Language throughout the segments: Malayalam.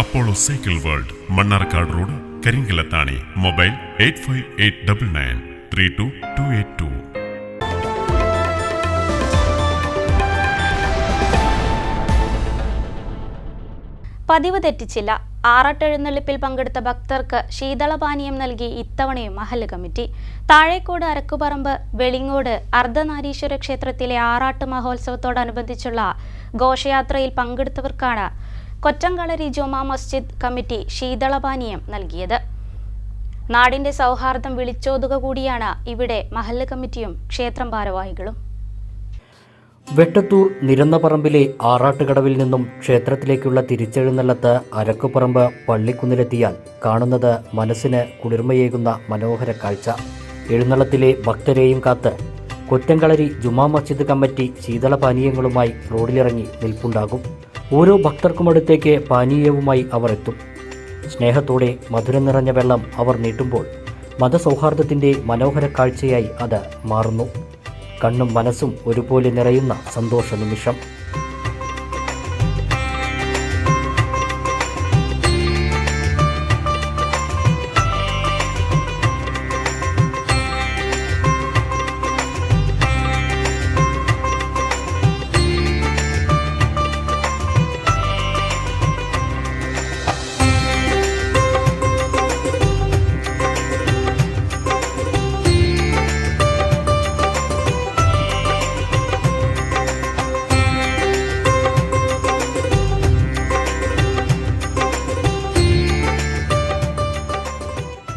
Apollo cycle world Mannarkkad road Karinkallathani mobile eight five eight double nine three two two eight two. പതിവ് തെറ്റിച്ചില്ല. ആറാട്ടെഴുന്നള്ളിപ്പിൽ പങ്കെടുത്ത ഭക്തർക്ക് ശീതളപാനീയം നൽകി ഇത്തവണയും മഹല്ല് കമ്മിറ്റി. താഴേക്കോട് അരക്കുപറമ്പ് വെളിങ്ങോട് അർദ്ധനാരീശ്വര ക്ഷേത്രത്തിലെ ആറാട്ട് മഹോത്സവത്തോടനുബന്ധിച്ചുള്ള ഘോഷയാത്രയിൽ പങ്കെടുത്തവർക്കാണ് കൊറ്റംകളരി ജുമാ മസ്ജിദ് കമ്മിറ്റി ശീതളപാനീയം നൽകിയത്. നാടിന്റെ സൗഹാർദ്ദം വിളിച്ചോതുക കൂടിയാണ് ഇവിടെ മഹല്ല് കമ്മിറ്റിയും ക്ഷേത്രം ഭാരവാഹികളും. വെട്ടത്തൂർ നിരന്നപറമ്പിലെ ആറാട്ടുകടവിൽ നിന്നും ക്ഷേത്രത്തിലേക്കുള്ള തിരിച്ചെഴുന്നള്ളത്ത് അരക്കുപറമ്പ് പള്ളിക്കുന്നിലെത്തിയാൽ കാണുന്നത് മനസ്സിന് കുളിർമയേകുന്ന മനോഹര കാഴ്ച. എഴുന്നള്ളത്തിലെ ഭക്തരെയും കാത്ത് കൊറ്റങ്കളരി ജുമാ മസ്ജിദ് കമ്മിറ്റി ശീതളപാനീയങ്ങളുമായി റോഡിലിറങ്ങി നിൽപ്പുണ്ടാകും. ഓരോ ഭക്തർക്കും ഭക്തർക്കുമടുത്തേക്ക് പാനീയവുമായി അവർ എത്തും. സ്നേഹത്തോടെ മധുരം നിറഞ്ഞ വെള്ളം അവർ നീട്ടുമ്പോൾ മതസൗഹാർദ്ദത്തിന്റെ മനോഹര കാഴ്ചയായി അത് മാറുന്നു. കണ്ണും മനസ്സും ഒരുപോലെ നിറയുന്ന സന്തോഷ നിമിഷം.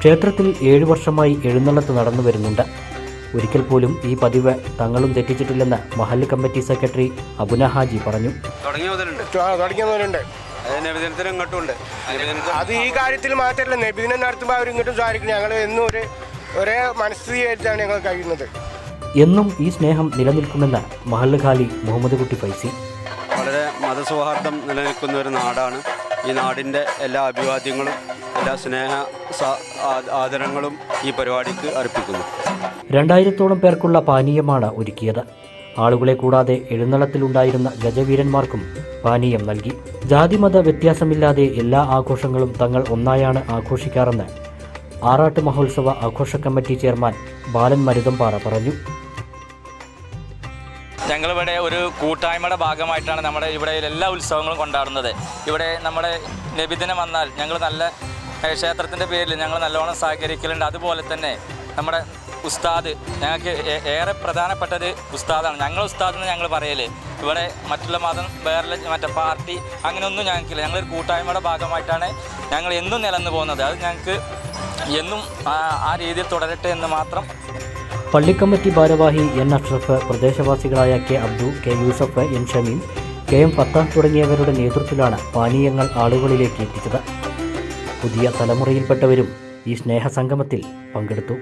ക്ഷേത്രത്തിൽ ഏഴു വർഷമായി എഴുന്നള്ളത്ത് നടന്നു വരുന്നുണ്ട്. ഒരിക്കൽ പോലും ഈ പതിവ് തങ്ങളും തെറ്റിച്ചിട്ടില്ലെന്ന് മഹല്ല് കമ്മിറ്റി സെക്രട്ടറി അബുന ഹാജി പറഞ്ഞു. അത് നബിദിനത്തിന് ഇങ്ങോട്ടും അത് ഈ കാര്യത്തിൽ മാത്രമല്ല നബിദിനം നടത്തുമ്പോൾ അവർ ഇങ്ങോട്ടും സാധിക്കും ഞങ്ങൾ എന്നും ഒരു ഒരേ മനസ്ഥിതിയായിട്ടാണ് ഞങ്ങൾ കഴിയുന്നത്. എന്നും ഈ സ്നേഹം നിലനിൽക്കുമെന്ന് മഹല്ല് ഖാലി മുഹമ്മദ് കുട്ടി ഫൈസി. വളരെ മതസൗഹാർദ്ദം നിലനിൽക്കുന്ന ഒരു നാടാണ്. ഈ നാടിന്റെ എല്ലാ അഭിവാദ്യങ്ങളും എല്ലാ സ്നേഹ ആദരങ്ങളും ഈ പരിപാടിക്ക് അർപ്പിക്കുന്നു. രണ്ടായിരത്തോളം പേർക്കുള്ള പാനീയമാണ് ഒരുക്കിയത്. ആളുകളെ കൂടാതെ എഴുന്നള്ളത്തിലുണ്ടായിരുന്ന ഗജവീരന്മാർക്കും പാനീയം നൽകി. ജാതിമത വ്യത്യാസമില്ലാതെ എല്ലാ ആഘോഷങ്ങളും തങ്ങൾ ഒന്നായാണ് ആഘോഷിക്കാറെന്ന് ആറാട്ട് മഹോത്സവ ആഘോഷ കമ്മിറ്റി ചെയർമാൻ ബാലൻ മരുതമ്പാറ പറഞ്ഞു. ഞങ്ങളിവിടെ ഒരു കൂട്ടായ്മയുടെ ഭാഗമായിട്ടാണ് നമ്മുടെ ഇവിടെ എല്ലാ ഉത്സവങ്ങളും കൊണ്ടാടുന്നത്. ഇവിടെ നമ്മുടെ നബിദിനം വന്നാൽ ഞങ്ങൾ നല്ല ക്ഷേത്രത്തിന്റെ പേരിൽ ഞങ്ങൾ നല്ലോണം സഹകരിക്കലുണ്ട്. അതുപോലെ തന്നെ നമ്മുടെ ഉസ്താദ് ഞങ്ങൾക്ക് ഏറെ പ്രധാനപ്പെട്ടത് ഉസ്താദാണ്. ഞങ്ങൾ ഉസ്താദ് എന്ന് ഞങ്ങൾ പറയൽ. ഇവിടെ മറ്റുള്ള മതം വേറെ മറ്റേ പാർട്ടി അങ്ങനെയൊന്നും ഞങ്ങൾക്കില്ല. ഞങ്ങളൊരു കൂട്ടായ്മയുടെ ഭാഗമായിട്ടാണ് ഞങ്ങൾ എന്നും നിലന്നു പോകുന്നത്. അത് ഞങ്ങൾക്ക് എന്നും ആ രീതിയിൽ തുടരട്ടെ എന്ന് മാത്രം പള്ളിക്കമ്മിറ്റി ഭാരവാഹി N Ashraf പ്രദേശവാസികളായ K Abdu K Yusuf N Shameem K M Fathah തുടങ്ങിയവരുടെ നേതൃത്വത്തിലാണ് പാനീയങ്ങൾ ആളുകളിലേക്ക് എത്തിച്ചത്. പുതിയ തലമുറയിൽപ്പെട്ടവരും ഈ സ്നേഹസംഗമത്തിൽ പങ്കെടുത്തു.